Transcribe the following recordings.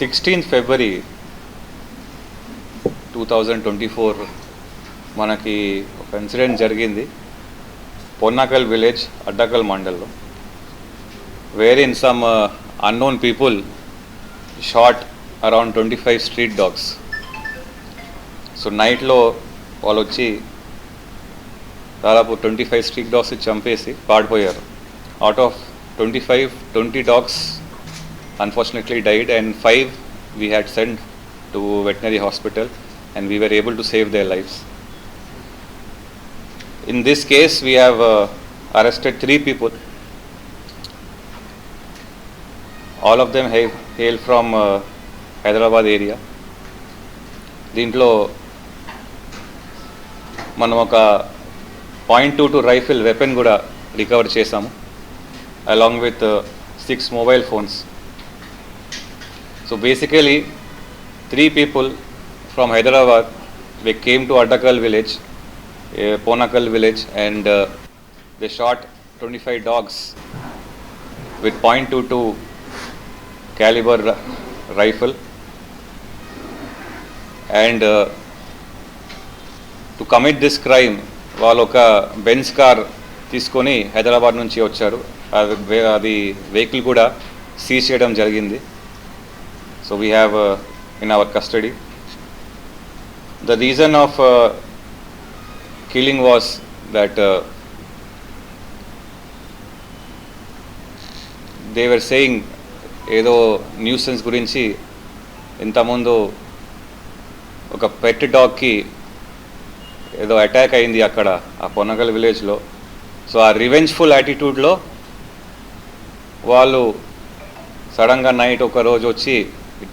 Sixteenth February two thousand twenty four మనకి ఒక incident జరిగింది. పొన్నాకల్ విలేజ్ అడ్డకల్ మండల్లో where in some unknown people shot around twenty five street dogs so నైట్లో వాళ్ళు వచ్చి దాదాపు ట్వంటీ ఫైవ్ స్ట్రీట్ డాగ్స్ చంపేసి పాడిపోయారు. Out of twenty five twenty dogs unfortunately died and five we had sent to veterinary hospital and we were able to save their lives. In this case we have uh, arrested three people. All of them hail, hail from uh, Hyderabad area. దీంట్లో మనం ఒక point two two rifle weapon కూడా recover చేశాము along with six mobile phones So basically, three people from Hyderabad, they came to Addakal village, uh, Ponakal village, and uh, they shot 25 dogs with .22 caliber ri- rifle. And uh, to commit this crime, వాళ్ళు ఒక Benz car తీసుకొని హైదరాబాద్ నుంచి వచ్చారు అది వే- అది vehicle కూడా seize చేయడం జరిగింది so we have uh, in our custody. The reason of uh, killing was that uh, they were saying ఏదో న్యూసెన్స్ గురించి ఇంతకుముందు ఒక పెట్ డాగ్కి ఏదో అటాక్ అయింది అక్కడ ఆ పొన్నగల్ విలేజ్లో సో ఆ రివెంజ్ఫుల్ యాటిట్యూడ్లో వాళ్ళు సడన్గా నైట్ ఒక రోజు వచ్చి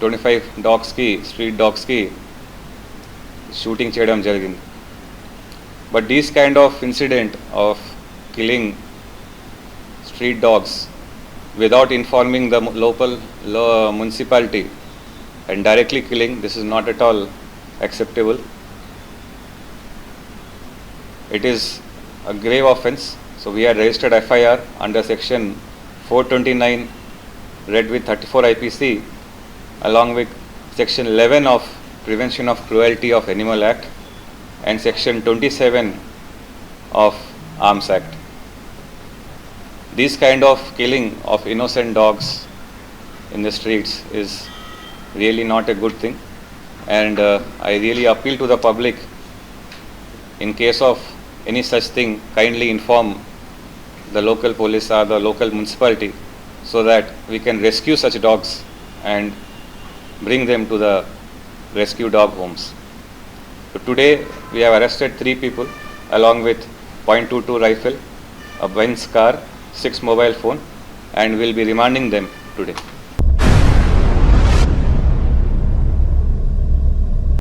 ట్వంటీ ఫైవ్ డాగ్స్కి స్ట్రీట్ డాగ్స్కి షూటింగ్ చేయడం జరిగింది but these kind of incident of killing street dogs without informing the local municipality and directly killing this is not at all acceptable. It is a grave offence. So we had registered FIR under section 429 read with 34 IPC along with section 11 of Prevention of Cruelty of Animal Act and section 27 of Arms Act. This kind of killing of innocent dogs in the streets is really not a good thing and uh, I really appeal to the public in case of any such thing kindly inform the local police or the local municipality so that we can rescue such dogs and bring them to the rescue dog homes. So today we have arrested three people along with .22 rifle, a Benz car, six mobile phone and we'll be remanding them today.